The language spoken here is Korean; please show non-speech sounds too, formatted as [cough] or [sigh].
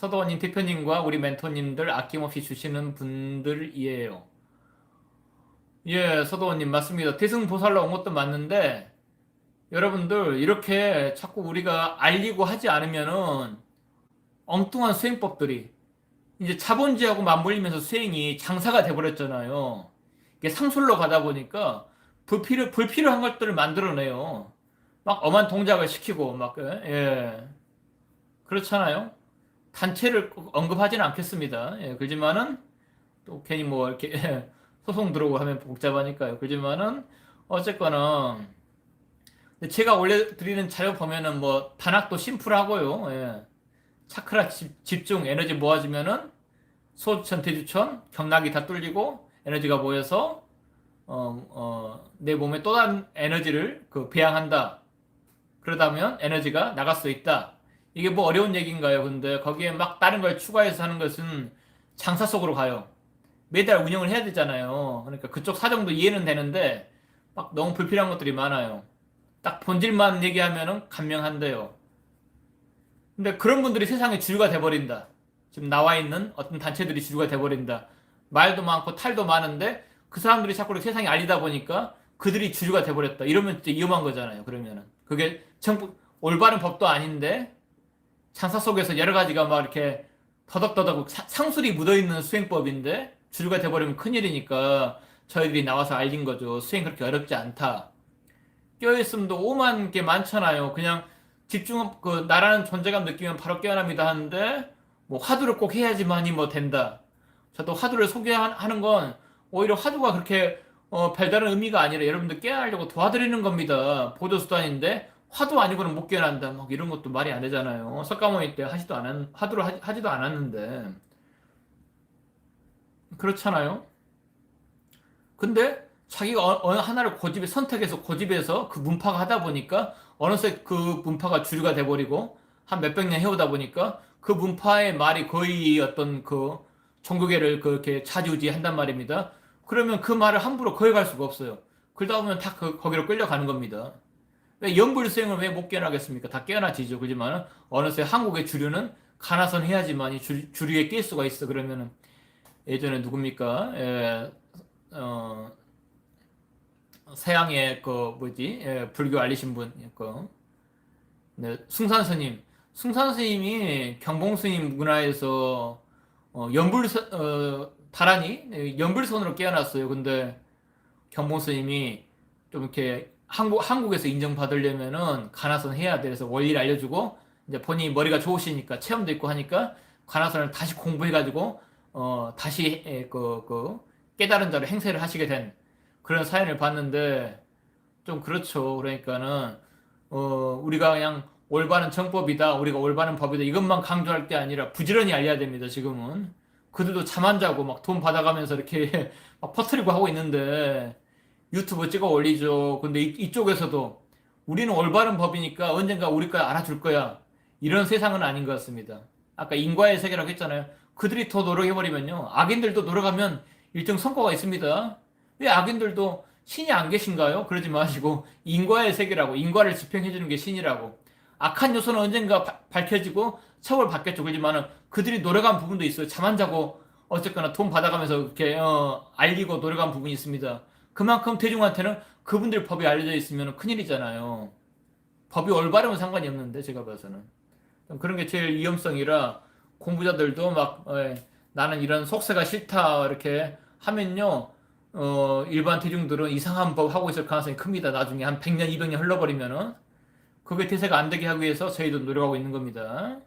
서도원님 대표님과 우리 멘토님들 아낌없이 주시는 분들이에요. 예, 서도원님 맞습니다. 대승보살로 온 것도 맞는데 여러분들 이렇게 자꾸 우리가 알리고 하지 않으면은 엉뚱한 수행법들이 이제 자본주의하고 맞물리면서 수행이 장사가 돼버렸잖아요. 이게 상술로 가다 보니까 불필요, 불필요한 것들을 만들어내요. 막 엄한 동작을 시키고, 막, 예. 그렇잖아요. 단체를 꼭 언급하지는 않겠습니다. 예, 그렇지만은, 또 괜히 뭐, 이렇게, [laughs] 소송 들어오고 하면 복잡하니까요. 그렇지만은, 어쨌거나, 제가 올려드리는 자료 보면은 뭐, 단학도 심플하고요. 예. 차크라 집, 집중, 에너지 모아지면은, 소주천, 대주천, 경락이 다 뚫리고, 에너지가 모여서, 어, 어, 내 몸에 또 다른 에너지를 그 배양한다. 그러다면 에너지가 나갈 수 있다. 이게 뭐 어려운 얘기인가요? 근데 거기에 막 다른 걸 추가해서 하는 것은 장사 속으로 가요. 매달 운영을 해야 되잖아요. 그러니까 그쪽 사정도 이해는 되는데 막 너무 불필요한 것들이 많아요. 딱 본질만 얘기하면은 감명한대요. 근데 그런 분들이 세상의 주류가 돼버린다. 지금 나와 있는 어떤 단체들이 주류가 돼버린다. 말도 많고 탈도 많은데 그 사람들이 자꾸 세상에 알리다 보니까 그들이 주류가 돼버렸다. 이러면 진짜 위험한 거잖아요. 그러면은. 그게 정, 올바른 법도 아닌데 장사 속에서 여러 가지가 막 이렇게 더덕더덕 사- 상술이 묻어있는 수행법인데 주류가 돼버리면 큰일이니까 저희들이 나와서 알린 거죠. 수행 그렇게 어렵지 않다. 껴있음도 오만 게 많잖아요. 그냥 집중, 그, 나라는 존재감 느끼면 바로 깨어납니다 하는데, 뭐, 화두를 꼭 해야지만이 뭐 된다. 저도 화두를 소개하는 건 오히려 화두가 그렇게 어, 별다른 의미가 아니라 여러분들 깨어나려고 도와드리는 겁니다. 보조수단인데 화두 아니고는 못 깨어난다. 막 이런 것도 말이 안 되잖아요. 석가모니 때 하지도 않았, 화두를 하지, 하지도 않았는데. 그렇잖아요. 근데 자기가 어- 어느 하나를 고집에 선택해서 고집해서 그 문파가 하다 보니까 어느새 그 문파가 주류가 돼버리고 한 몇백 년 해오다 보니까 그 문파의 말이 거의 어떤 그 종교계를 그렇게 차지우지 한단 말입니다. 그러면 그 말을 함부로 거역할 수가 없어요. 그러다 보면 다 그, 거기로 끌려가는 겁니다. 왜 연불수행을 왜 못 깨어나겠습니까? 다 깨어나지죠. 그지만 어느새 한국의 주류는 가나선 해야지만이 주, 주류에 낄 수가 있어. 그러면은 예전에 누굽니까? 예, 어, 서양의 그 뭐지? 예, 불교 알리신 분, 그 네, 숭산 스님. 숭산 스님이 경봉 스님 문화에서 어, 연불 어, 다란이 예, 연불선으로 깨어났어요. 근데 경봉 스님이 좀 이렇게 한국 한국에서 인정받으려면은 가나선 해야 돼. 그래서 원리를 알려주고 이제 본인이 머리가 좋으시니까 체험도 있고 하니까 가나선을 다시 공부해가지고 어 다시 예, 그, 그 깨달은 자로 행세를 하시게 된 그런 사연을 봤는데 좀 그렇죠. 그러니까는 어 우리가 그냥 올바른 정법이다, 우리가 올바른 법이다 이것만 강조할 게 아니라 부지런히 알려야 됩니다. 지금은 그들도 잠 안 자고 막 돈 받아가면서 이렇게 [laughs] 막 퍼뜨리고 하고 있는데 유튜브 찍어 올리죠. 근데 이, 쪽에서도 우리는 올바른 법이니까 언젠가 우리 거 알아줄 거야. 이런 세상은 아닌 것 같습니다. 아까 인과의 세계라고 했잖아요. 그들이 더 노력해버리면요. 악인들도 노력하면 일정 성과가 있습니다. 왜 악인들도 신이 안 계신가요? 그러지 마시고 인과의 세계라고 인과를 집행해주는 게 신이라고 악한 요소는 언젠가 바- 밝혀지고 처벌받겠죠. 그렇지만은 그들이 노력한 부분도 있어요. 잠 안 자고 어쨌거나 돈 받아가면서 이렇게 어, 알리고 노력한 부분이 있습니다. 그만큼 대중한테는 그분들 법이 알려져 있으면 큰일이잖아요. 법이 올바르면 상관이 없는데 제가 봐서는 좀 그런 게 제일 위험성이라 공부자들도 막 어, 나는 이런 속세가 싫다 이렇게 하면요 어, 일반 대중들은 이상한 법 하고 있을 가능성이 큽니다. 나중에 한 100년, 200년 흘러버리면은 그게 대세가 안 되게 하기 위해서 저희도 노력하고 있는 겁니다.